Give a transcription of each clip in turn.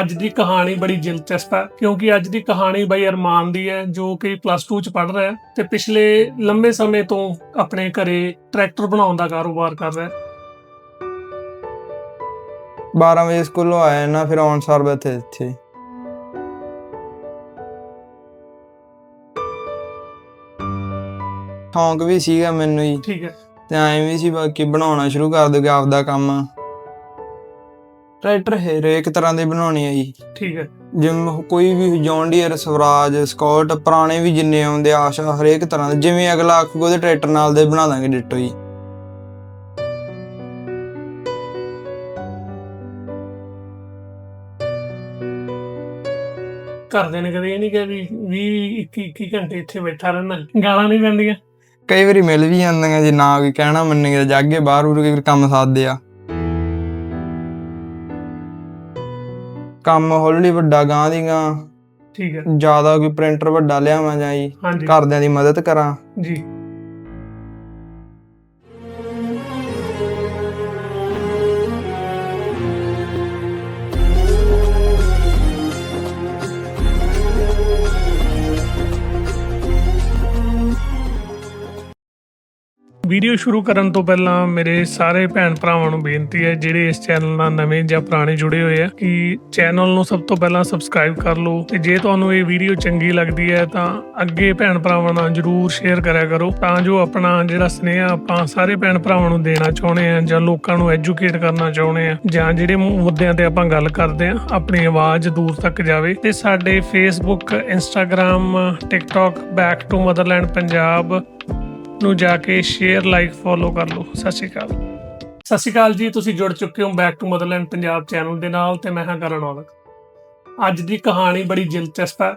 ਅੱਜ ਦੀ ਕਹਾਣੀ ਬੜੀ ਦਿਲਚਸਪ ਹੈ ਕਿਉਂਕਿ ਅੱਜ ਦੀ ਕਹਾਣੀ ਬਈ ਅਰਮਾਨ ਦੀ ਹੈ ਜੋ ਕਿ ਪਲੱਸ 2 ਚ ਪੜ੍ਹ ਰਿਹਾ ਹੈ ਤੇ ਪਿਛਲੇ ਲੰਬੇ ਸਮੇਂ ਤੋਂ ਆਪਣੇ ਘਰੇ ਟਰੈਕਟਰ ਬਣਾਉਣ ਦਾ ਕਾਰੋਬਾਰ ਕਰ ਰਿਹਾ ਹੈ। 12 ਵਜੇ ਸਕੂਲੋਂ ਆਇਆ ਨਾ ਫਿਰ ਆਉਣ ਸਾਰ ਬੈਠੇ ਇੱਥੇ। ਸ਼ੌਂਕ ਵੀ ਸੀਗਾ ਮੈਨੂੰ ਹੀ। ਠੀਕ ਹੈ। ਤੇ ਐਂ ਵੀ ਸੀ ਬਾਕੀ ਬਣਾਉਣਾ ਸ਼ੁਰੂ ਕਰ ਦੋਗੇ ਆਪਦਾ ਕੰਮ। ਟਰੈਕਟਰ ਹਰੇਕ ਤਰ੍ਹਾਂ ਦੇ ਬਣਾਉਣੇ ਆ ਜੀ। ਠੀਕ ਹੈ। ਜਿਵੇਂ ਕੋਈ ਵੀ ਜੌਨ ਡੀਅਰ ਸਵਰਾਜ ਸਕਾਟ ਪੁਰਾਣੇ ਵੀ ਜਿੰਨੇ ਆਉਂਦੇ ਆ, ਆਸ਼ਾ ਹਰੇਕ ਤਰ੍ਹਾਂ ਦੇ। ਜਿਵੇਂ ਅਗਲਾ ਆਖੂਗਾ ਉਹਦੇ ਟਰੈਕਟਰ ਨਾਲ ਦੇ ਬਣਾ ਦਾਂਗੇ ਡਿੱਟੋ ਜੀ। ਘਰਦੇ ਨੇ ਕਦੇ ਇਹ ਨਹੀਂ ਕਿਹਾ ਵੀ 20 21 21 ਘੰਟੇ ਇੱਥੇ ਬੈਠਾ ਰਹਿਣਾ ਗਾਲਾਂ ਨਹੀਂ ਪੈਂਦੀਆਂ? ਕਈ ਵਾਰੀ ਮਿਲ ਵੀ ਜਾਂਦੀਆਂ ਜੇ ਨਾ ਕੋਈ ਕਹਿਣਾ ਮੰਨੇਗਾ ਜਾਗੇ ਬਾਹਰ ਉਰ ਕੇ ਕੰਮ ਸਾਧਦੇ ਆ। ਕੰਮ ਹੌਲੀ ਵੱਡਾ ਗਾਂ ਦੀ ਗਾਂ ਠੀਕ ਹੈ। ਜ਼ਿਆਦਾ ਕੋਈ ਪ੍ਰਿੰਟਰ ਵੱਡਾ ਲਿਆਵਾਂ ਜਾਂ ਜੀ। ਹਾਂਜੀ। ਘਰਦਿਆਂ ਦੀ ਮਦਦ ਕਰਾਂ। ਜੀ। ਵੀਡੀਓ ਸ਼ੁਰੂ ਕਰਨ ਤੋਂ ਪਹਿਲਾਂ ਮੇਰੇ ਸਾਰੇ ਭੈਣ ਭਰਾਵਾਂ ਨੂੰ ਬੇਨਤੀ ਹੈ, ਜਿਹੜੇ ਇਸ ਚੈਨਲ ਨਾਲ ਨਵੇਂ ਜਾਂ ਪੁਰਾਣੇ ਜੁੜੇ ਹੋਏ ਆ, ਕਿ ਚੈਨਲ ਨੂੰ ਸਭ ਤੋਂ ਪਹਿਲਾਂ ਸਬਸਕ੍ਰਾਈਬ ਕਰ ਲਓ ਤੇ ਜੇ ਤੁਹਾਨੂੰ ਇਹ ਵੀਡੀਓ ਚੰਗੀ ਲੱਗਦੀ ਹੈ ਤਾਂ ਅੱਗੇ ਭੈਣ ਭਰਾਵਾਂ ਨਾਲ ਜਰੂਰ ਸ਼ੇਅਰ ਕਰਿਆ ਕਰੋ ਤਾਂ ਜੋ ਆਪਣਾ ਜਿਹੜਾ ਸਨੇਹ ਆਪਾਂ ਸਾਰੇ ਭੈਣ ਭਰਾਵਾਂ ਨੂੰ ਦੇਣਾ ਚਾਹੁੰਦੇ ਆ ਜਾਂ ਲੋਕਾਂ ਨੂੰ ਐਜੂਕੇਟ ਕਰਨਾ ਚਾਹੁੰਦੇ ਆ ਜਾਂ ਜਿਹੜੇ ਮੁੱਦਿਆਂ ਤੇ ਆਪਾਂ ਗੱਲ ਕਰਦੇ ਆ ਆਪਣੀ ਆਵਾਜ਼ ਦੂਰ ਤੱਕ ਜਾਵੇ ਤੇ ਸਾਡੇ Facebook Instagram TikTok back to motherland Punjab ਨੂੰ ਜਾ ਕੇ ਸ਼ੇਅਰ ਲਾਈਕ ਫੋਲੋ ਕਰ ਲਓ। ਸਤਿ ਸ਼੍ਰੀ ਅਕਾਲ। ਸਤਿ ਸ਼੍ਰੀ ਅਕਾਲ ਜੀ, ਤੁਸੀਂ ਜੁੜ ਚੁੱਕੇ ਹੋ back to motherland Punjab channel ਦੇ ਨਾਲ ਤੇ ਮੈਂ ਹਾਂ ਕਰਨ ਔਲਖ ਅੱਜ ਦੀ ਕਹਾਣੀ ਬੜੀ ਦਿਲਚਸਪ ਹੈ,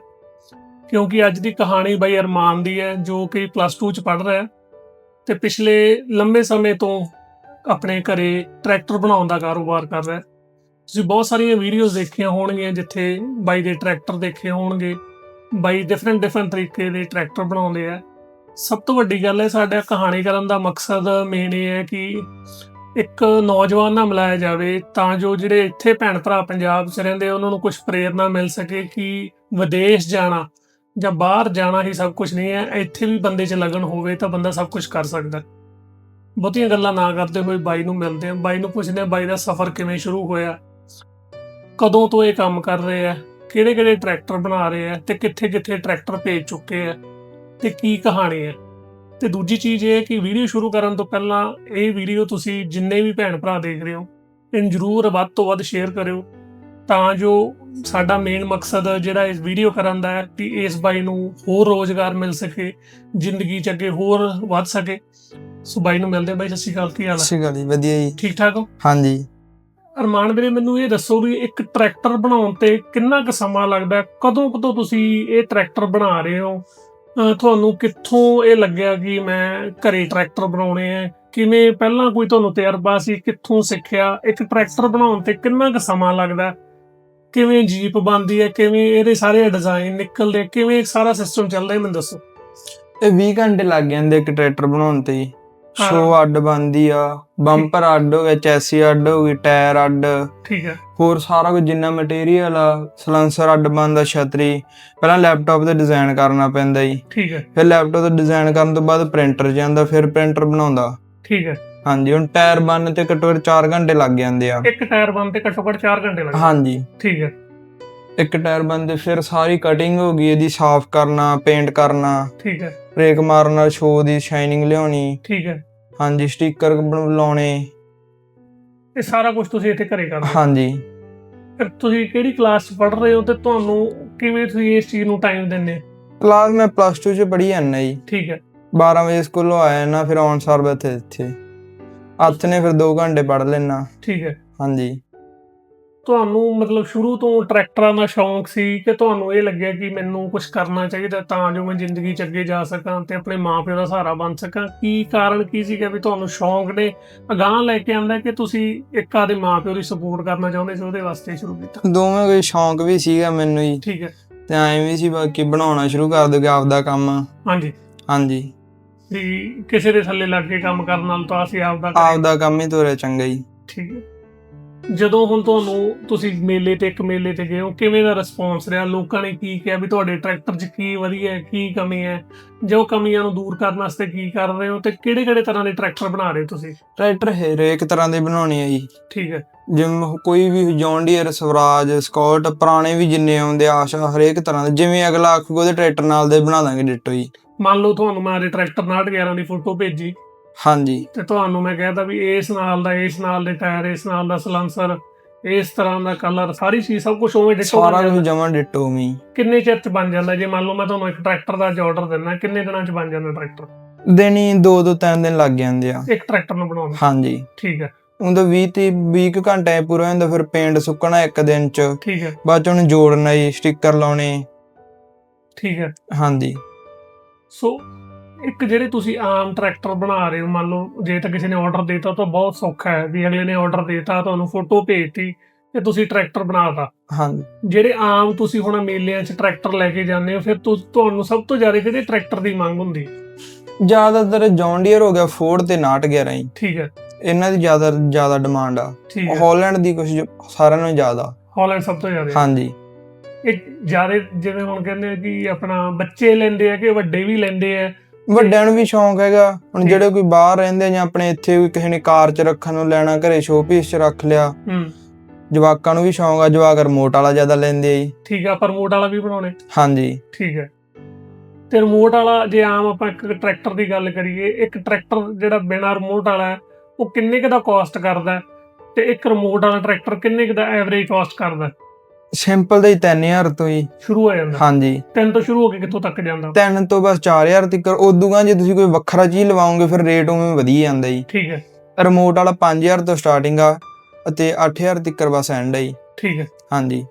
ਕਿਉਂਕਿ ਅੱਜ ਦੀ ਕਹਾਣੀ ਬਈ ਅਰਮਾਨ ਦੀ ਹੈ, ਜੋ ਕਿ ਪਲੱਸ 2 ਚ ਪੜ੍ਹ ਰਿਹਾ ਹੈ ਤੇ ਪਿਛਲੇ ਲੰਬੇ ਸਮੇਂ ਤੋਂ ਆਪਣੇ ਘਰੇ ਟਰੈਕਟਰ ਬਣਾਉਣ ਦਾ ਕਾਰੋਬਾਰ ਕਰ ਰਿਹਾ ਹੈ। ਤੁਸੀਂ ਬਹੁਤ ਸਾਰੀਆਂ ਵੀਡੀਓਜ਼ ਦੇਖੀਆਂ ਹੋਣਗੀਆਂ ਜਿੱਥੇ ਬਾਈ ਦੇ ਟਰੈਕਟਰ ਦੇਖੇ ਹੋਣਗੇ, ਬਾਈ ਡਿਫਰੈਂਟ ਡਿਫਰੈਂਟ ਤਰੀਕੇ ਦੇ ਟਰੈਕਟਰ ਬਣਾਉਂਦੇ ਆ। ਸਭ ਤੋਂ ਵੱਡੀ ਗੱਲ ਹੈ, ਸਾਡਾ ਕਹਾਣੀ ਕਰਨ ਦਾ ਮਕਸਦ ਮੇਨ ਇਹ ਹੈ ਕਿ ਇੱਕ ਨੌਜਵਾਨ ਨਾਲ ਮਿਲਾਇਆ ਜਾਵੇ, ਤਾਂ ਜੋ ਜਿਹੜੇ ਇੱਥੇ ਭੈਣ ਭਰਾ ਪੰਜਾਬ 'ਚ ਰਹਿੰਦੇ, ਉਹਨਾਂ ਨੂੰ ਕੁਝ ਪ੍ਰੇਰਨਾ ਮਿਲ ਸਕੇ ਕਿ ਵਿਦੇਸ਼ ਜਾਣਾ ਜਾਂ ਬਾਹਰ ਜਾਣਾ ਹੀ ਸਭ ਕੁਝ ਨਹੀਂ ਹੈ, ਇੱਥੇ ਵੀ ਬੰਦੇ 'ਚ ਲਗਨ ਹੋਵੇ ਤਾਂ ਬੰਦਾ ਸਭ ਕੁਝ ਕਰ ਸਕਦਾ ਬਹੁਤੀਆਂ ਗੱਲਾਂ ਨਾ ਕਰਦੇ ਹੋਏ ਬਾਈ ਨੂੰ ਮਿਲਦੇ ਆ ਬਾਈ ਨੂੰ ਪੁੱਛਦੇ ਆ ਬਾਈ ਦਾ ਸਫ਼ਰ ਕਿਵੇਂ ਸ਼ੁਰੂ ਹੋਇਆ? ਕਦੋਂ ਤੋਂ ਇਹ ਕੰਮ ਕਰ ਰਹੇ ਆ ਕਿਹੜੇ ਕਿਹੜੇ ਟਰੈਕਟਰ ਬਣਾ ਰਹੇ ਆ ਤੇ ਕਿੱਥੇ ਕਿੱਥੇ ਟਰੈਕਟਰ ਭੇਜ ਚੁੱਕੇ ਆ ਤੇ ਕੀ ਕਹਾਣੀ ਹੈ। ਤੇ ਦੂਜੀ ਚੀਜ਼ ਇਹ ਹੈ ਕਿ ਵੀਡੀਓ ਸ਼ੁਰੂ ਕਰਨ ਤੋਂ ਪਹਿਲਾਂ ਇਹ ਵੀਡੀਓ ਤੁਸੀਂ ਜਿੰਨੇ ਵੀ ਭੈਣ ਭਰਾ ਦੇਖ ਰਹੇ ਹੋ ਇਹਨੂੰ ਜਰੂਰ ਵੱਧ ਤੋਂ ਵੱਧ ਸ਼ੇਅਰ ਕਰਿਓ। ਤਾਂ ਜੋ ਸਾਡਾ ਮੇਨ ਮਕਸਦ ਜਿਹੜਾ ਇਸ ਵੀਡੀਓ ਕਰਨ ਦਾ ਹੈ ਕਿ ਇਸ ਬਾਈ ਨੂੰ ਹੋਰ ਰੋਜ਼ਗਾਰ ਮਿਲ ਸਕੇ ਜ਼ਿੰਦਗੀ ਚ ਅੱਗੇ ਹੋਰ ਵੱਧ ਸਕੇ। ਸੋ ਬਾਈ ਨੂੰ ਮਿਲਦੇ ਬਾਈ ਸਤਿ ਸ਼੍ਰੀ ਅਕਾਲ ਕੀ ਹਾਲ ਹੈ? ਗੱਲ ਜੀ ਵਧੀਆ ਜੀ। ਠੀਕ ਠਾਕ ਹੋ? ਹਾਂਜੀ। ਅਰਮਾਨ ਵੀਰੇ ਮੈਨੂੰ ਇਹ ਦੱਸੋ ਵੀ ਇੱਕ ਟਰੈਕਟਰ ਬਣਾਉਣ ਤੇ ਕਿੰਨਾ ਕੁ ਸਮਾਂ ਲੱਗਦਾ? ਕਦੋਂ ਕਦੋਂ ਤੁਸੀਂ ਇਹ ਟਰੈਕਟਰ ਬਣਾ ਰਹੇ ਹੋ? ਤੁਹਾਨੂੰ ਕਿੱਥੋਂ ਇਹ ਲੱਗਿਆ ਕਿ ਮੈਂ ਘਰੇ ਟਰੈਕਟਰ ਬਣਾਉਣੇ ਆ? ਕਿਵੇਂ ਪਹਿਲਾਂ ਕੋਈ ਤੁਹਾਨੂੰ ਤਜਰਬਾ ਸੀ ਕਿੱਥੋਂ ਸਿੱਖਿਆ? ਇੱਕ ਟਰੈਕਟਰ ਬਣਾਉਣ ਤੇ ਕਿੰਨਾ ਕੁ ਸਮਾਂ ਲੱਗਦਾ? ਕਿਵੇਂ ਜੀਪ ਬਣਦੀ ਹੈ? ਕਿਵੇਂ ਇਹਦੇ ਸਾਰੇ ਡਿਜ਼ਾਈਨ ਨਿਕਲਦੇ? ਕਿਵੇਂ ਸਾਰਾ ਸਿਸਟਮ ਚੱਲਦਾ ਹੈ? ਮੈਨੂੰ ਦੱਸੋ। ਇਹ 20 ਘੰਟੇ ਲੱਗ ਜਾਂਦੇ ਇੱਕ ਟਰੈਕਟਰ ਬਣਾਉਣ ਤੇ ਜੀ। ਸ਼ੋ ਅੱਡ ਬੰਦੀ ਆ ਬੰਪਰ ਅੱਡ ਹੋ ਗਿਆ ਚੈਸੀ ਅੱਡ ਹੋ ਗਈ ਟਾਇਰ ਅੱਡ। ਠੀਕ ਹੈ। ਹੋਰ ਸਾਰਾ ਕੁਝ ਜਿੰਨਾ ਮਟੀਰੀਅਲ ਆ ਸਲੈਂਸਰ ਅੱਡ ਬੰਦਾ ਛਤਰੀ। ਪਹਿਲਾਂ ਲੈਪਟਾਪ ਤੇ ਡਿਜ਼ਾਈਨ ਕਰਨਾ ਪੈਂਦਾ ਜੀ। ਠੀਕ ਹੈ। ਫਿਰ ਲੈਪਟਾਪ ਤੇ ਡਿਜ਼ਾਈਨ ਕਰਨ ਤੋਂ ਬਾਅਦ ਪ੍ਰਿੰਟਰ ਜਾਂਦਾ ਫਿਰ ਪ੍ਰਿੰਟਰ ਬਣਾਉਂਦਾ। ਠੀਕ ਹੈ। ਹਾਂਜੀ ਹੁਣ ਟਾਇਰ ਬਣ ਤੇ ਘੱਟੋ ਘੱਟ 4 ਘੰਟੇ ਲੱਗ ਜਾਂਦੇ ਆ। ਇੱਕ ਟਾਇਰ ਬਣ ਤੇ ਘੱਟੋ ਘੱਟ 4 ਘੰਟੇ ਲੱਗਦੇ ਹਾਂਜੀ। ਠੀਕ ਹੈ। ਇੱਕ ਟਾਇਰ ਬੰਦੇ ਫਿਰ ਸਾਰੀ ਕਟਿੰਗ ਹੋ ਗਈ ਇਹਦੀ ਸਾਫ਼ ਕਰਨਾ ਪੇਂਟ ਕਰਨਾ ਠੀਕ ਹੈ। ਰੇਕ ਮਾਰਨਾ ਸ਼ੋ ਦੀ ਸ਼ਾਈਨਿੰਗ ਲਿਆਉਣੀ ਠੀਕ ਹੈ। ਹਾਂਜੀ ਸਟicker ਲਾਉਣੇ। ਇਹ ਸਾਰਾ ਕੁਝ ਤੁਸੀਂ ਇੱਥੇ ਘਰੇ ਕਰਦੇ ਹੋ ਹਾਂਜੀ। ਫਿਰ ਤੁਸੀਂ ਕਿਹੜੀ ਕਲਾਸ ਚ ਪੜ੍ਹ ਰਹੇ ਹੋ ਤੇ ਤੁਹਾਨੂੰ ਕਿਵੇਂ ਤੁਸੀਂ ਇਸ ਚੀਜ਼ ਨੂੰ ਟਾਈਮ ਦਿੰਦੇ ਹੋ? ਕਲਾਸ ਮੈਂ ਪਲੱਸ 2 ਚ ਪੜ੍ਹੀ ਜਾਂਦਾ ਜੀ ਠੀਕ ਹੈ। 12 ਵਜੇ ਸਕੂਲੋਂ ਆਇਆ ਨਾ ਫਿਰ ਆਉਣ ਸਾਰ ਬੈਠੇ ਇੱਥੇ। ਹੱਥ ਨੇ ਫਿਰ 2 ਘੰਟੇ ਪੜ੍ਹ ਲੈਣਾ ਠੀਕ ਹੈ। ਹਾਂਜੀ। ਤੁਹਾਨੂੰ ਮਤਲਬ ਸ਼ੁਰੂ ਤੋਂ ਟਰੈਕਟਰਾਂ ਦਾ ਸ਼ੌਂਕ ਸੀ ਕਿ ਤੁਹਾਨੂੰ ਇਹ ਲੱਗਿਆ ਕਿ ਮੈਨੂੰ ਕੁਝ ਕਰਨਾ ਚਾਹੀਦਾ ਤਾਂ ਜੋ ਮੈਂ ਜ਼ਿੰਦਗੀ 'ਚ ਅੱਗੇ ਜਾ ਸਕਾਂ ਤੇ ਆਪਣੇ ਮਾਪਿਆਂ ਦਾ ਸਹਾਰਾ ਬਣ ਸਕਾਂ? ਕੀ ਕਾਰਨ ਕੀ ਸੀਗਾ ਵੀ ਤੁਹਾਨੂੰ ਸ਼ੌਂਕ ਨੇ ਅਗਾਹ ਲੈ ਕੇ ਆਂਦਾ ਕਿ ਤੁਸੀਂ ਇੱਕ ਆਦੇ ਮਾਪਿਓ ਦੀ ਸਪੋਰਟ ਕਰਨਾ ਚਾਹੁੰਦੇ ਸੀ ਉਹਦੇ ਵਾਸਤੇ ਸ਼ੁਰੂ ਕੀਤਾ? ਦੋਵੇਂ ਕੋਈ ਸ਼ੌਂਕ ਵੀ ਸੀਗਾ ਮੈਨੂੰ ਜੀ। ਠੀਕ ਹੈ। ਤੇ ਐਂ ਵੀ ਸੀ ਬਾਕੀ ਬਣਾਉਣਾ ਸ਼ੁਰੂ ਕਰ ਦੋਗੇ ਆਪਦਾ ਕੰਮ। ਹਾਂਜੀ। ਹਾਂਜੀ। ਵੀ ਕਿਸੇ ਦੇ ਥੱਲੇ ਲੱਗ ਕੇ ਕੰਮ ਕਰਨ ਨਾਲ ਤਾਂ ਅਸੀਂ ਆਪਦਾ। ਆਪਦਾ ਕੰਮ ਹੀ ਤੋਰਿਆ ਚੰਗਾ ਜੀ। ਠੀਕ ਹੈ। ਜਦੋਂ ਹੁਣ ਤੁਹਾਨੂੰ ਤੁਸੀਂ ਮੇਲੇ ਤੇ ਇੱਕ ਮੇਲੇ ਤੇ ਗਏ ਹੋ ਕਿਵੇਂ ਦਾ ਰਿਸਪੌਂਸ ਰਿਹਾ? ਲੋਕਾਂ ਨੇ ਕੀ ਕਿਹਾ ਵੀ ਤੁਹਾਡੇ ਟਰੈਕਟਰ 'ਚ ਕੀ ਵਧੀਆ ਹੈ ਕੀ ਕਮੀ ਹੈ? ਜੋ ਕਮੀਆਂ ਨੂੰ ਦੂਰ ਕਰਨ ਵਾਸਤੇ ਕੀ ਕਰ ਰਹੇ ਹੋ ਤੇ ਕਿਹੜੇ ਕਿਹੜੇ ਤਰ੍ਹਾਂ ਦੇ ਟਰੈਕਟਰ ਬਣਾ ਰਹੇ ਹੋ ਤੁਸੀਂ? ਟਰੈਕਟਰ ਹਰੇਕ ਤਰ੍ਹਾਂ ਦੇ ਬਣਾਉਣੇ ਆ ਜੀ। ਠੀਕ ਹੈ। ਜਿਵੇਂ ਕੋਈ ਵੀ ਜੌਨ ਡੀਅਰ ਸਵਰਾਜ ਸਕਾਟ ਪੁਰਾਣੇ ਵੀ ਜਿੰਨੇ ਆਉਂਦੇ ਆਸ਼ਾ ਹਰੇਕ ਤਰ੍ਹਾਂ ਦੇ ਜਿਵੇਂ ਅਗਲਾ ਆਖੂਗਾ ਉਹਦੇ ਟਰੈਕਟਰ ਨਾਲ ਦੇ ਬਣਾ ਦਾਂਗੇ ਡਿੱਟੋ ਜੀ। ਮੰਨ ਲਓ ਤੁਹਾਨੂੰ ਮੈਂ ਟਰੈਕਟਰ 911 ਦੀ ਫੋਟੋ ਭੇਜੀ। ਹਾਂਜੀ। ਤੇ ਤੁਹਾਨੂੰ ਮੈਂ ਕਹਿਤਾ ਵੀ ਇਸ ਨਾਲ ਦਾ ਇਸ ਨਾਲ ਦੇ ਟਾਇਰ ਇਸ ਨਾਲ ਦਾ ਸਲੈਂਸਰ ਇਸ ਤਰ੍ਹਾਂ ਦਾ ਕਲਰ ਸਾਰੀ ਚੀਜ਼ ਸਭ ਕੁਝ ਉਵੇਂ ਡਿਟੋ ਸਾਰਾ ਕੁਝ ਜਮਾ ਡਿੱਟੋ ਮੀ ਕਿੰਨੇ ਚਿਰ ਚ ਬਣ ਜਾਂਦਾ? ਜੇ ਮੰਨ ਲਓ ਮੈਂ ਤੁਹਾਨੂੰ ਇੱਕ ਟਰੈਕਟਰ ਦਾ ਆਰਡਰ ਦਿੰਦਾ ਕਿੰਨੇ ਦਿਨਾਂ ਚ ਬਣ ਜਾਂਦਾ ਟਰੈਕਟਰ ਦਿਨੀ ਦੋ ਦੋ ਤਿੰਨ ਦਿਨ ਲੱਗ ਜਾਂਦੇ ਆ। ਇੱਕ ਟਰੈਕਟਰ ਨੂੰ ਬਣਾਉਣ? ਹਾਂਜੀ। ਠੀਕ ਹੈ। ਉਹਦਾ 20 ਤੇ 20 ਕੁ ਘੰਟੇ ਪੂਰਾ ਹੁੰਦਾ ਫਿਰ ਪੇਂਟ ਸੁੱਕਣਾ ਇੱਕ ਦਿਨ ਚ। ਠੀਕ ਹੈ। ਬਾਅਦ ਚ ਉਹਨੂੰ ਜੋੜਨਾ ਜੀ ਸਟicker ਲਾਉਣੇ। ਠੀਕ ਹੈ। ਹਾਂਜੀ। ਸੋ ਇੱਕ ਜਿਹੜੇ ਤੁਸੀਂ ਆਮ ਟਰੈਕਟਰ ਬਣਾ ਰਹੇ ਹੋ ਮੰਨ ਲਓ ਜੇ ਤਾਂ ਕਿਸੇ ਨੇ ਆਰਡਰ ਦਿੱਤਾ ਤਾਂ ਬਹੁਤ ਸੌਖਾ ਹੈ ਵੀ ਅਗਲੇ ਨੇ ਆਰਡਰ ਦਿੱਤਾ ਤੁਹਾਨੂੰ ਫੋਟੋ ਭੇਜਤੀ ਤੇ ਤੁਸੀਂ ਟਰੈਕਟਰ ਬਣਾਤਾ ਹਾਂਜੀ। ਜਿਹੜੇ ਆਮ ਤੁਸੀਂ ਹੁਣ ਮੇਲਿਆਂ 'ਚ ਟਰੈਕਟਰ ਲੈ ਕੇ ਜਾਂਦੇ ਹੋ ਫਿਰ ਤੁਹਾਨੂੰ ਸਭ ਤੋਂ ਜ਼ਿਆਦਾ ਕਿਹੜੇ ਟਰੈਕਟਰ ਦੀ ਮੰਗ ਹੁੰਦੀ? ਜ਼ਿਆਦਾਤਰ ਜੌਨ ਡੀਅਰ ਹੋ ਗਿਆ ਫੋਰਡ ਤੇ 911 ਜੀ ਠੀਕ ਹੈ। ਇਹਨਾਂ ਦੀ ਜ਼ਿਆਦਾ ਜ਼ਿਆਦਾ ਡਿਮਾਂਡ ਆ। ਹੈ। ਹਾਲੈਂਡ ਦੀ ਕੁਝ ਸਾਰਿਆਂ ਨਾਲੋਂ ਜ਼ਿਆਦਾ। ਹਾਲੈਂਡ ਸਭ ਤੋਂ ਜ਼ਿਆਦਾ। ਹਾਂਜੀ। ਇਹ ਜ਼ਿਆਦਾ ਜਿਵੇਂ ਹੁਣ ਕਹਿੰਦੇ ਆ ਕਿ ਆਪਣਾ ਬੱਚੇ ਲੈਂਦੇ ਆ ਕਿ ਵੱਡੇ ਵੀ ਲੈਂਦੇ ਆ ਵੱਡਿਆਂ ਨੂੰ ਵੀ ਸ਼ੌਂਕ ਹੈਗਾ ਹੁਣ। ਜਿਹੜੇ ਕੋਈ ਬਾਹਰ ਰਹਿੰਦੇ ਜਾਂ ਆਪਣੇ ਇੱਥੇ ਕੋਈ ਕਿਸੇ ਨੇ ਕਾਰ 'ਚ ਰੱਖਣ ਨੂੰ ਲੈਣਾ ਘਰੇ ਸ਼ੋਪੀਸ 'ਚ ਰੱਖ ਲਿਆ ਹੂੰ ਜਵਾਕਾਂ ਨੂੰ ਵੀ ਸ਼ੌਂਕ ਆ ਜਵਾਕ ਰਿਮੋਟ ਵਾਲਾ ਜ਼ਿਆਦਾ ਲੈਂਦੇ ਆ ਜੀ ਠੀਕ ਆ ਪਰ ਰਿਮੋਟ ਵਾਲਾ ਵੀ ਬਣਾਉਣੇ ਹਾਂਜੀ ਠੀਕ ਹੈ ਤੇ ਰਿਮੋਟ ਵਾਲਾ ਜੇ ਆਮ ਆਪਾਂ ਇੱਕ ਟਰੈਕਟਰ ਦੀ ਗੱਲ ਕਰੀਏ ਇੱਕ ਟਰੈਕਟਰ ਜਿਹੜਾ ਬਿਨਾ ਰਿਮੋਟ ਵਾਲਾ ਹੈ ਉਹ ਕਿੰਨੇ ਕੁ ਦਾ ਕਾਸਟ ਕਰਦਾ ਹੈ? ਤੇ ਇੱਕ ਰਿਮੋਟ ਵਾਲਾ ਟਰੈਕਟਰ ਕਿੰਨੇ ਕੁ ਦਾ ਐਵਰੇਜ ਕਾਸਟ ਕਰਦਾ ਹੈ? ਸਿੰਪਲ ਦਾ ਹੀ 3000 ਤੋਂ ਹੀ। ਸ਼ੁਰੂ ਹੋ ਜਾਂਦਾ। ਹਾਂਜੀ। ਤਿੰਨ ਤੋਂ ਸ਼ੁਰੂ ਹੋ ਕੇ ਕਿੱਥੋਂ ਤੱਕ ਜਾਂਦਾ? ਤਿੰਨ ਤੋਂ ਬਸ 4000 ਤੱਕ। ਉਦੋਂ ਜੇ ਤੁਸੀਂ ਕੋਈ ਵੱਖਰਾ ਚੀਜ਼ ਲਵਾਓਗੇ ਫਿਰ ਰੇਟ ਉਵੇਂ ਵਧੀ ਜਾਂਦਾ ਜੀ। ਠੀਕ ਹੈ। ਰਿਮੋਟ ਵਾਲਾ 5000 ਤੋਂ ਸਟਾਰਟਿੰਗ ਆ ਅਤੇ 8000 ਤੱਕ ਬਸ ਐਂਡ ਆ ਜੀ। ਠੀਕ ਹੈ। ਹਾਂਜੀ।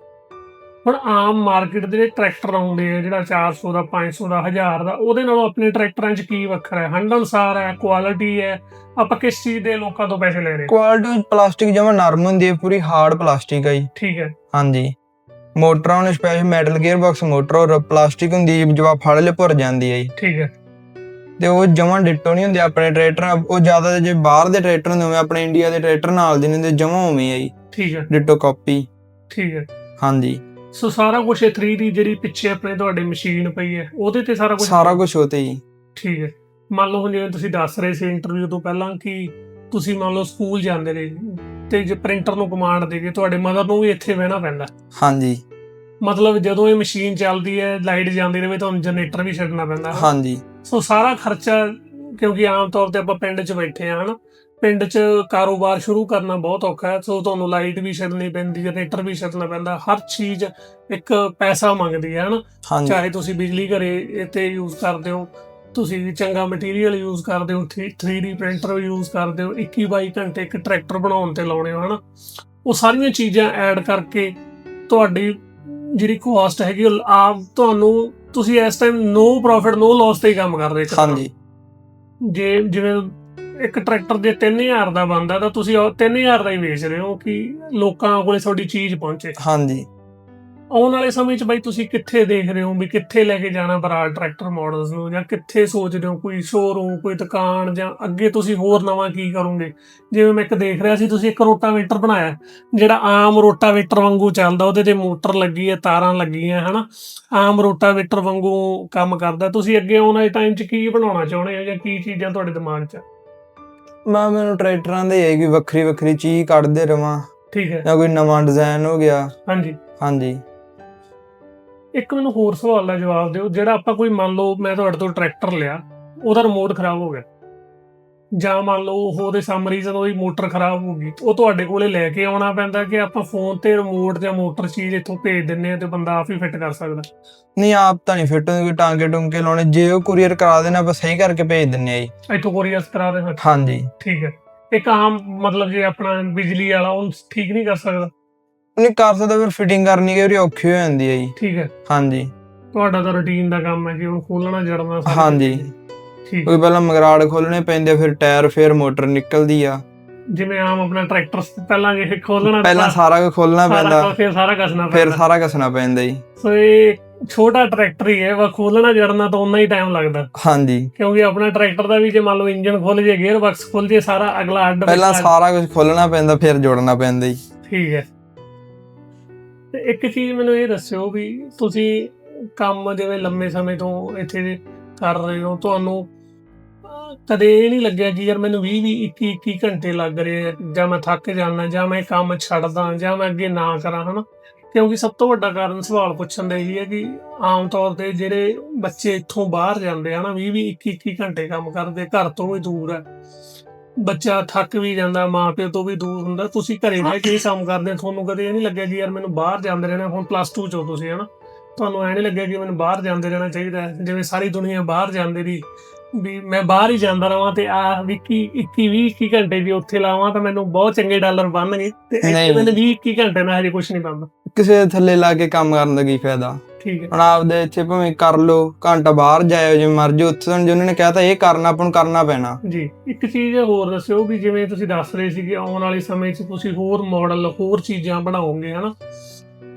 ਹੁਣ ਆਮ ਮਾਰਕੀਟ ਦੇ ਜਿਹੜੇ ਟਰੈਕਟਰ ਆਉਂਦੇ ਆ ਜਿਹੜਾ 400 ਦਾ 500 ਦਾ 1000 ਦਾ ਉਹਦੇ ਨਾਲੋਂ ਆਪਣੇ ਟਰੈਕਟਰਾਂ 'ਚ ਕੀ ਵੱਖਰਾ ਹੈ? ਹੰਡ ਅਨਸਾਰ ਹੈ ਕੁਆਲਿਟੀ ਹੈ ਆਪਾਂ ਕਿਸ ਚੀਜ਼ ਦੇ ਲੋਕਾਂ ਤੋਂ ਪੈਸੇ ਲੈ ਰਹੇ? ਹਾਂ? ਕੁਆਲਿਟੀ ਪਲਾਸਟਿਕ ਜਮਾ ਨਰਮ ਹੁੰਦੀ ਹੈ ਪੂਰੀ ਹਾਰਡ ਪਲਾਸਟਿਕ ਆ ਜੀ। ਠੀਕ ਹੈ। ਹਾਂਜੀ। ਮੋਟਰਾਂ ਉਹਨੇ special metal gear box motor ਔਰ ਪਲਾਸਟਿਕ ਹੁੰਦੀ ਹੈ ਜਵਾ ਫੜ ਲੇ ਭੁਰ ਜਾਂਦੀ ਹੈ ਜੀ। ਠੀਕ ਹੈ। ਤੇ ਉਹ ਜਮਾਂ ਡਿੱਟੋ ਨਹੀਂ ਹੁੰਦੇ ਆਪਣੇ ਟਰੈਕਟਰ ਉਹ ਜ਼ਿਆਦਾ ਜੇ ਬਾਹਰ ਦੇ ਟਰੈਕਟਰ ਹੁੰਦੇ ਉਵੇਂ ਆਪਣੇ ਇੰਡੀਆ ਦੇ ਟਰੈਕਟਰ ਨਾਲ ਦੇ ਨਹੀਂ ਹੁੰਦੇ ਜਮਾਂ ਉਵੇਂ ਜੀ। ਠੀਕ ਹੈ। ਡਿੱਟੋ ਕਾਪੀ ਠੀਕ ਹੈ। ਹਾਂਜੀ। ਸੋ ਸਾਰਾ ਕੁਝ ਇਹ 3D ਜਿਹੜੀ ਪਿੱਛੇ ਆਪਣੇ ਤੁਹਾਡੇ ਮਸ਼ੀਨ ਪਈ ਹੈ ਉਹਦੇ ਤੇ ਸਾਰਾ ਕੁਝ ਸਾਰਾ ਕੁਝ ਹੋਤੇ ਜੀ। ਠੀਕ ਹੈ। ਮੰਨ ਲਓ ਹੁਣ ਜਿਵੇਂ ਤੁਸੀਂ ਦੱਸ ਰਹੇ ਸੀ ਇੰਟਰਵਿਊ ਤੋਂ ਪਹਿਲਾਂ ਕਿ ਤੁਸੀਂ ਮੰਨ ਲਓ ਸਕੂਲ ਜਾਂਦੇ ਰਹੇ ਤੇ ਜੇ ਪ੍ਰਿੰਟਰ ਨੂੰ ਕਮਾਂਡ ਦੇ ਕੇ ਤੁਹਾਡੇ ਮਦਰ ਨੂੰ ਵੀ ਇੱਥੇ ਬਹਿਣਾ ਪੈਂਦਾ। ਹਾਂਜੀ। ਮਤਲਬ ਜਦੋਂ ਇਹ ਮਸ਼ੀਨ ਚੱਲਦੀ ਹੈ ਲਾਈਟ ਜਾਂਦੀ ਰਹੇ ਤੁਹਾਨੂੰ ਜਨਰੇਟਰ ਵੀ ਛੱਡਣਾ ਪੈਂਦਾ ਹਾਂਜੀ। ਸੋ ਸਾਰਾ ਖਰਚਾ ਕਿਉਂਕਿ ਆਮ ਤੌਰ ਤੇ ਆਪਾਂ ਪਿੰਡ 'ਚ ਬੈਠੇ ਆ ਹਨਾ? ਪਿੰਡ 'ਚ ਕਾਰੋਬਾਰ ਸ਼ੁਰੂ ਕਰਨਾ ਬਹੁਤ ਔਖਾ ਹੈ ਸੋ ਤੁਹਾਨੂੰ ਲਾਈਟ ਵੀ ਛੱਡਣੀ ਪੈਂਦੀ ਜਨਰੇਟਰ ਵੀ ਛੱਡਣਾ ਪੈਂਦਾ ਹਰ ਚੀਜ਼ ਇੱਕ ਪੈਸਾ ਮੰਗਦੀ ਹੈ ਹਨਾ? ਚਾਹੇ ਤੁਸੀਂ ਬਿਜਲੀ ਘਰੇ ਇੱਥੇ ਯੂਜ਼ ਕਰਦੇ ਹੋ ਤੁਸੀਂ ਚੰਗਾ ਮਟੀਰੀਅਲ ਯੂਜ਼ ਕਰਦੇ ਹੋ 3D ਪ੍ਰਿੰਟਰ ਯੂਜ਼ ਕਰਦੇ ਹੋ 21 22 ਘੰਟੇ ਇੱਕ ਟਰੈਕਟਰ ਬਣਾਉਣ ਤੇ ਲਾਉਣੇ ਹੋ ਹਨਾ? ਉਹ ਸਾਰੀਆਂ ਚੀਜ਼ਾਂ ਐਡ ਕਰਕੇ ਤੁਹਾਡੀ ਜਿਹੜੀ ਕੋਸਟ ਹੈਗੀ ਉਹ ਆਪ ਤੁਹਾਨੂੰ ਤੁਸੀਂ ਇਸ time no profit no loss ਤੇ ਹੀ ਕੰਮ ਕਰ ਰਹੇ ਤਰ੍ਹਾਂ। ਹਾਂਜੀ। ਜੇ ਜਿਵੇਂ ਇੱਕ ਟਰੈਕਟਰ ਜੇ 3000 ਦਾ ਬੰਦਾ ਤਾਂ ਤੁਸੀਂ ਉਹ 3000 ਦਾ ਹੀ ਵੇਚ ਰਹੇ ਹੋ ਕਿ ਲੋਕਾਂ ਕੋਲੇ ਤੁਹਾਡੀ ਚੀਜ਼ ਪਹੁੰਚੇ। ਹਾਂਜੀ। ਆਉਣ ਵਾਲੇ ਸਮੇਂ 'ਚ ਬਾਈ ਤੁਸੀਂ ਕਿੱਥੇ ਦੇਖ ਰਹੇ ਹੋ ਵੀ ਕਿੱਥੇ ਲੈ ਕੇ ਜਾਣਾ ਬਰਾੜ ਟਰੈਕਟਰ ਮਾਡਲਸ ਨੂੰ? ਜਾਂ ਕਿੱਥੇ ਸੋਚਦੇ ਹੋ ਕੋਈ ਸ਼ੋਰੂਮ ਕੋਈ ਦੁਕਾਨ ਜਾਂ ਅੱਗੇ ਤੁਸੀਂ ਹੋਰ ਨਵਾਂ ਕੀ ਕਰੋਗੇ? ਜਿਵੇਂ ਮੈਂ ਇੱਕ ਦੇਖ ਰਿਹਾ ਸੀ ਤੁਸੀਂ ਇੱਕ ਰੋਟਾਵੇਟਰ ਬਣਾਇਆ ਜਿਹੜਾ ਆਮ ਰੋਟਾਵੇਟਰ ਵਾਂਗੂ ਚੱਲਦਾ ਉਹਦੇ ਤੇ ਮੋਟਰ ਲੱਗੀ ਹੈ ਤਾਰਾਂ ਲੱਗੀਆਂ ਹਨਾ? ਆਮ ਰੋਟਾਵੇਟਰ ਵਾਂਗੂ ਕੰਮ ਕਰਦਾ। ਤੁਸੀਂ ਅੱਗੇ ਆਉਣ ਵਾਲੇ ਟਾਈਮ 'ਚ ਕੀ ਬਣਾਉਣਾ ਚਾਹੁੰਦੇ ਹੋ ਜਾਂ ਕੀ ਚੀਜ਼ਾਂ ਤੁਹਾਡੇ ਦਿਮਾਗ 'ਚ? ਮੈਂ ਮੈਨੂੰ ਟਰੈਕਟਰਾਂ ਦੇ ਇਹ ਕਿ ਵੱਖਰੀ ਵੱਖਰੀ ਚੀਜ਼ ਕੱਢਦੇ ਰਵਾਂ। ਠੀਕ ਹੈ। ਜਾਂ ਕੋਈ ਨਵਾਂ ਡਿਜ਼ਾਈਨ ਹੋ ਗਿਆ। ਹਾਂਜੀ। ਹਾਂਜੀ। ਇੱਕ ਮੈਨੂੰ ਹੋਰ ਸਵਾਲ ਦਾ ਜਵਾਬ ਦਿਓ ਜਿਹੜਾ ਆਪਾਂ ਕੋਈ ਮੰਨ ਲਓ ਮੈਂ ਤੁਹਾਡੇ ਤੋਂ ਟਰੈਕਟਰ ਲਿਆ ਉਹਦਾ ਰਿਮੋਟ ਖਰਾਬ ਹੋ ਗਿਆ। ਜਾਂ ਮੰਨ ਲਓ ਉਹ ਉਹਦੇ ਸਮ ਰੀਜ਼ਨ ਉਹਦੀ ਮੋਟਰ ਖਰਾਬ ਹੋ ਗਈ ਉਹ ਤੁਹਾਡੇ ਕੋਲੇ ਲੈ ਕੇ ਆਉਣਾ ਪੈਂਦਾ ਕਿ ਆਪਾਂ ਫੋਨ ਤੇ ਰਿਮੋਟ ਜਾਂ ਮੋਟਰ ਚੀਜ਼ ਇੱਥੋਂ ਭੇਜ ਦਿੰਨੇ ਆ ਤੇ ਬੰਦਾ ਆਪ ਹੀ ਫਿੱਟ ਕਰ ਸਕਦਾ? ਨਹੀਂ ਆਪ ਤਾਂ ਨਹੀਂ ਫਿੱਟ ਕੋਈ ਟਾਂਕੇ ਟੁੰਕੇ ਲਾਉਣੇ ਜੇ ਉਹ ਕੁਰੀਅਰ ਕਰਾ ਦੇਣਾ ਆਪਾਂ ਸਹੀ ਕਰਕੇ ਭੇਜ ਦਿੰਨੇ ਆ ਜੀ। ਇੱਥੋਂ ਕੋਰੀਅਰ ਕਰਾ ਦੇ ਹਾਂਜੀ। ਠੀਕ ਹੈ। ਇੱਕ ਆਮ ਮਤਲਬ ਜੇ ਆਪਣਾ ਬਿਜਲੀ ਵਾਲਾ ਉਹ ਠੀਕ ਨਹੀਂ ਕਰ ਸਕਦਾ। ਨਹੀਂ ਕਰ ਸਕਦਾ ਫਿਰ ਫਿਟਿੰਗ ਕਰਨੀ ਵਾਰੀ ਔਖੀ ਹੋ ਜਾਂਦੀ ਹੈ ਜੀ। ਠੀਕ ਹੈ। ਹਾਂਜੀ। ਤੁਹਾਡਾ ਤਾਂ ਰੁਟੀਨ ਦਾ ਕੰਮ ਹੈ ਕਿ ਉਹਨੂੰ ਖੋਲਣਾ ਜੜਨਾ ਸਾਰਾ ਹਾਂਜੀ। ਠੀਕ। ਕੋਈ ਪਹਿਲਾਂ ਮਗਰਾੜ ਖੋਲਣੇ ਪੈਂਦੇ ਫਿਰ ਟਾਇਰ ਫਿਰ ਮੋਟਰ ਨਿਕਲਦੀ ਆ। ਜਿਵੇਂ ਆਮ ਆਪਣਾ ਟਰੈਕਟਰ ਪਹਿਲਾਂ ਇਹ ਖੋਲਣਾ ਪਹਿਲਾਂ ਸਾਰਾ ਕੁਝ ਖੋਲਣਾ ਪੈਂਦਾ। ਫਿਰ ਸਾਰਾ ਕਸਣਾ ਫਿਰ ਪੈਂਦਾ। ਸਾਰਾ ਕੱਸਣਾ ਪੈਂਦਾ ਜੀ। ਸੋ ਇਹ ਛੋਟਾ ਟਰੈਕਟਰ ਹੀ ਹੈ ਵਾ ਖੋਲਣਾ ਜੜਨਾ ਤਾਂ ਉਨਾ ਹੀ ਟਾਈਮ ਲੱਗਦਾ। ਹਾਂਜੀ। ਕਿਉਂਕਿ ਆਪਣਾ ਟਰੈਕਟਰ ਦਾ ਵੀ ਜੇ ਮੰਨ ਲਓ ਇੰਜਨ ਖੁੱਲ ਜੇ ਗੇਅਰ ਬਾਕਸ ਖੁੱਲ ਜੇ ਸਾਰਾ ਅਗਲਾ ਅੱਡ ਪਹਿਲਾਂ ਸਾਰਾ ਕੁਝ ਖੋਲਣਾ ਪੈਂਦਾ ਫਿਰ ਜੋੜਨਾ ਪੈਂਦਾ ਜੀ। ਠੀਕ ਹੈ। ਤੇ ਇੱਕ ਚੀਜ਼ ਮੈਨੂੰ ਇਹ ਦੱਸਿਓ ਵੀ ਤੁਸੀਂ ਕੰਮ ਜਿਵੇਂ ਲੰਮੇ ਸਮੇਂ ਤੋਂ ਇੱਥੇ ਕਰ ਰਹੇ ਹੋ, ਤੁਹਾਨੂੰ ਕਦੇ ਇਹ ਨਹੀਂ ਲੱਗਿਆ ਕਿ ਯਾਰ ਮੈਨੂੰ 20 20 21 21 ਘੰਟੇ ਲੱਗ ਰਹੇ ਆ, ਜਾਂ ਮੈਂ ਥੱਕ ਜਾਂਦਾ ਜਾਂ ਮੈਂ ਕੰਮ ਛੱਡਦਾ, ਜਾਂ ਮੈਂ ਅੱਗੇ ਨਾ ਕਰਾਂ, ਹਨਾ? ਕਿਉਂਕਿ ਸਭ ਤੋਂ ਵੱਡਾ ਕਾਰਨ ਸਵਾਲ ਪੁੱਛਣ ਦਾ ਇਹ ਹੈ ਕਿ ਆਮ ਤੌਰ ਤੇ ਜਿਹੜੇ ਬੱਚੇ ਇੱਥੋਂ ਬਾਹਰ ਜਾਂਦੇ ਆ ਨਾ 20 20 21 21 ਘੰਟੇ ਕੰਮ ਕਰਦੇ, ਘਰ ਤੋਂ ਵੀ ਦੂਰ ਹੈ ਬੱਚਾ ਥੱਕ ਵੀ ਜਾਂਦਾ ਮਾਂ ਪਿਓ ਤੋਂ ਵੀ ਦੂਰ ਹੁੰਦਾ ਤੁਸੀਂ ਘਰੇ ਬਹਿ ਕੇ ਇਹ ਕੰਮ ਕਰਦੇ ਤੁਹਾਨੂੰ ਕਦੇ ਇਹ ਨਹੀਂ ਲੱਗਿਆ ਕਿ ਯਾਰ ਮੈਨੂੰ ਬਾਹਰ ਜਾਂਦੇ ਰਹਿਣਾ ਹੁਣ ਪਲੱਸ 2 ਚੋਂ ਤੁਸੀਂ ਹਨਾ? ਤੁਹਾਨੂੰ ਐ ਨਹੀਂ ਲੱਗਿਆ ਕਿ ਮੈਨੂੰ ਬਾਹਰ ਜਾਂਦੇ ਰਹਿਣਾ ਚਾਹੀਦਾ ਜਿਵੇਂ ਸਾਰੀ ਦੁਨੀਆ ਬਾਹਰ ਜਾਂਦੀ ਦੀ ਵੀ ਮੈਂ ਬਾਹਰ ਹੀ ਜਾਂਦਾ ਰਵਾਂ ਤੇ ਆ 21 21 20 21 ਘੰਟੇ ਵੀ ਉੱਥੇ ਲਾਵਾਂ ਤਾਂ ਮੈਨੂੰ ਬਹੁਤ ਚੰਗੇ ਡਾਲਰ ਬਣਨਗੇ ਤੇ ਇੱਥੇ। ਮੈਨੂੰ 20 21 ਘੰਟੇ ਨਾਲ ਹਜੇ ਕੁਝ ਨਹੀਂ ਬਣਦਾ। ਕਿਸੇ ਥੱਲੇ ਲਾ ਕੇ ਕੰਮ ਕਰਨ ਦਾ ਕੀ ਫਾਇਦਾ? ਠੀਕ ਹੈ। ਹੁਣ ਆਪਦੇ ਇੱਥੇ ਭਾਵੇਂ ਕਰ ਲੋ ਘੰਟਾ ਬਾਹਰ ਜਾਇਓ ਜਿਵੇਂ ਮਰਜ਼ੀ ਉੱਥੇ ਤੁਹਾਨੂੰ ਜਿਹਨਾਂ ਨੇ ਕਹਿਤਾ ਇਹ ਕਰਨਾ ਆਪਾਂ ਨੂੰ ਕਰਨਾ ਪੈਣਾ। ਜੀ ਇੱਕ ਚੀਜ਼ ਹੋਰ ਦੱਸਿਓ ਵੀ ਜਿਵੇਂ ਤੁਸੀਂ ਦੱਸ ਰਹੇ ਸੀ ਕਿ ਆਉਣ ਵਾਲੇ ਸਮੇਂ 'ਚ ਤੁਸੀਂ ਹੋਰ ਮਾਡਲ ਹੋਰ ਚੀਜ਼ਾਂ ਬਣਾਓਗੇ ਹਨਾ?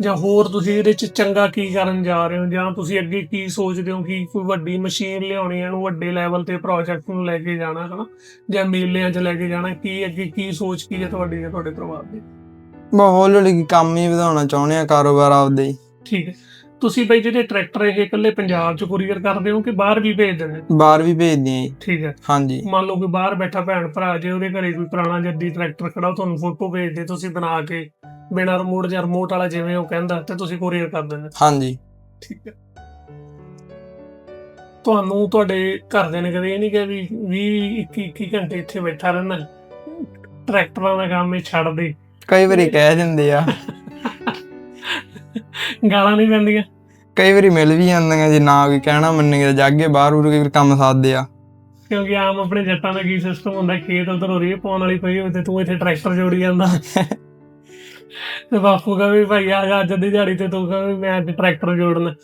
ਜਾਂ ਹੋਰ ਤੁਸੀਂ ਇਹਦੇ 'ਚ ਚੰਗਾ ਕੀ ਕਰਨ ਜਾ ਰਹੇ ਹੋ? ਜਾਂ ਤੁਸੀਂ ਅੱਗੇ ਕੀ ਸੋਚਦੇ ਹੋ ਕਿ ਕੋਈ ਵੱਡੀ ਮਸ਼ੀਨ ਲਿਆਉਣੀ ਹੈ ਨੂੰ ਵੱਡੇ ਲੈਵਲ ਤੇ ਪ੍ਰੋਜੈਕਟ ਨੂੰ ਲੈ ਕੇ ਜਾਣਾ ਹਨਾ? ਜਾਂ ਮੇਲਿਆਂ 'ਚ ਲੈ ਕੇ ਜਾਣਾ ਕੀ ਅੱਗੇ ਕੀ ਸੋਚ ਕੀ ਹੈ ਤੁਹਾਡੀ ਜਾਂ ਤੁਹਾਡੇ ਪਰਿਵਾਰ ਦੀ? ਬਹੁਤ ਹੌਲੀ ਕੰਮ ਹੀ ਵਧਾਉਣਾ ਚਾਹੁੰਦੇ ਆ ਕਾਰੋਬਾਰ ਆਪਦੇ ਠੀਕ ਹੈ। ਤੁਸੀਂ ਬਈ ਜਿਹੜੇ ਟਰੈਕਟਰ ਇਹ ਇਕੱਲੇ ਪੰਜਾਬ 'ਚ ਕੁਰੀਅਰ ਕਰਦੇ ਹੋ ਕਿ ਬਾਹਰ ਵੀ ਭੇਜਦੇ ਨੇ ਬਾਹਰ ਵੀ ਭੇਜਦੇ ਆ ਜੀ। ਠੀਕ ਹੈ। ਹਾਂਜੀ। ਮੰਨ ਲਓ ਕਿ ਬਾਹਰ ਬੈਠਾ ਭੈਣ ਭਰਾ ਜੇ ਉਹਦੇ ਘਰੇ ਕੋਈ ਪੁਰਾਣਾ ਜੱਦੀ ਟਰੈਕਟਰ ਖੜਾ ਉਹ ਤੁਹਾਨੂੰ ਫੋਟੋ ਭੇਜਦੇ ਤੁਸੀਂ ਬਣਾ ਕੇ ਬਿਨਾਂ ਰਿਮੋਟ ਜਾਂ ਰਿਮੋਟ ਵਾਲਾ ਜਿਵੇਂ ਉਹ ਕਹਿੰਦਾ ਤੇ ਤੁਸੀਂ ਕੋਰੀਅਰ ਕਰ ਦਿੰਦੇ। ਹਾਂਜੀ। ਠੀਕ ਹੈ। ਤੁਹਾਨੂੰ ਤੁਹਾਡੇ ਘਰਦਿਆਂ ਨੇ ਕਦੇ ਇਹ ਨਹੀਂ ਕਿਹਾ ਵੀ 20 21 21 ਘੰਟੇ ਇੱਥੇ ਬੈਠਾ ਰਹਿਣਾ ਟਰੈਕਟਰਾਂ ਦਾ ਕੰਮ ਇਹ ਛੱਡ ਦੇ। ਕਈ ਵਾਰੀ ਕਹਿ ਦਿੰਦੇ ਆ। ਗਾਲਾਂ ਨਹੀਂ ਪੈਂਦੀਆਂ। ਕਈ ਵਾਰੀ ਮਿਲ ਵੀ ਜਾਂਦੀਆਂ ਜੇ ਨਾ ਕੋਈ ਕਹਿਣਾ ਮੰਨੇਗਾ ਜਾਗੇ ਬਾਹਰ ਉਰ ਵਾਰ ਕੰਮ ਸਾਧਦੇ ਆ। ਕਿਉਂਕਿ ਆਮ ਆਪਣੇ ਜੱਟਾਂ ਦਾ ਕੀ ਸਿਸਟਮ ਹੁੰਦਾ ਖੇਤ ਉਧਰ ਰੇ ਪਾਉਣ ਵਾਲੀ ਪਈ ਹੋਵੇ ਤੇ ਤੂੰ ਇੱਥੇ ਟਰੈਕਟਰ ਜੋੜੀ ਜਾਂਦਾ। ਤੇ ਬਾਪੂ ਕਹੇ ਵੀ ਭਾਈ ਆ ਜਾ ਅੱਜ ਦੀ ਦਿਹਾੜੀ ਤੇ ਤੂੰ ਕਹੇ ਮੈਂ ਅੱਜ ਟਰੈਕਟਰ ਜੋੜਨਾ।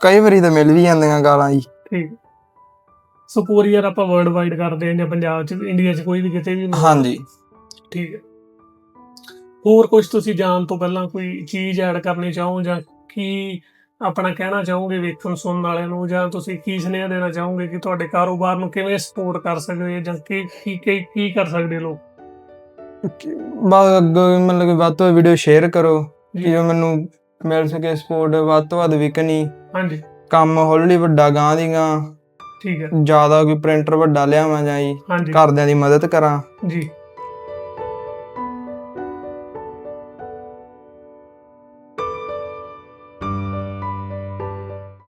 ਕਈ ਵਾਰੀ ਤਾਂ ਮਿਲ ਵੀ ਜਾਂਦੀਆਂ ਗਾਲਾਂ ਜੀ। ਠੀਕ। ਸੋ ਕੋਰੀਅਰ ਆਪਾਂ ਵਰਲਡ ਵਾਈਡ ਕਰਦੇ ਹਾਂ ਜਾਂ ਪੰਜਾਬ ਚ ਇੰਡੀਆ ਚ ਕੋਈ ਵੀ ਕਿਤੇ ਵੀ। ਹਾਂਜੀ। ਠੀਕ ਹੈ। ਹੋਰ ਕੁਝ ਤੁਸੀਂ ਜਾਣ ਤੋਂ ਪਹਿਲਾਂ ਕੋਈ ਚੀਜ਼ ਐਡ ਕਰਨੀ ਚਾਹੋ ਜਾਂ ਕੀ ਆਪਣਾ ਕਹਿਣਾ ਚਾਹੋਗੇ ਵੇਖਣ ਸੁਣਨ ਵਾਲਿਆਂ ਨੂੰ ਜਾਂ ਤੁਸੀਂ ਕੀ ਸੁਨੇਹਾ ਦੇਣਾ ਚਾਹੋਗੇ ਕਿ ਤੁਹਾਡੇ ਕਾਰੋਬਾਰ ਨੂੰ ਕਿਵੇਂ ਸਪੋਰਟ ਕਰ ਸਕਦੇ ਹੋ ਜਾਂ ਕੀ ਕੀ ਕੀ- ਕੀ ਕਰ ਸਕਦੇ ਲੋਕ? ਮਤਲਬ ਕਿ ਵੱਧ ਤੋਂ ਵੀਡੀਓ ਸ਼ੇਅਰ ਕਰੋ ਜੀ। ਜਿਵੇਂ ਮੈਨੂੰ ਮਿਲ ਸਕੇ ਸਪੋਰਟ ਵੱਧ ਤੋਂ ਵੱਧ ਵਿਕਣੀ। ਹਾਂਜੀ। ਕੰਮ ਹੌਲੀ ਵੱਡਾ ਗਾਂ ਦੀ ਗਾਂ ਠੀਕ ਹੈ। ਜ਼ਿਆਦਾ ਕੋਈ ਪ੍ਰਿੰਟਰ ਵੱਡਾ ਲਿਆਵਾਂ ਜਾਂ ਜੀ ਘਰਦਿਆਂ ਦੀ ਮਦਦ ਕਰਾਂ। ਜੀ।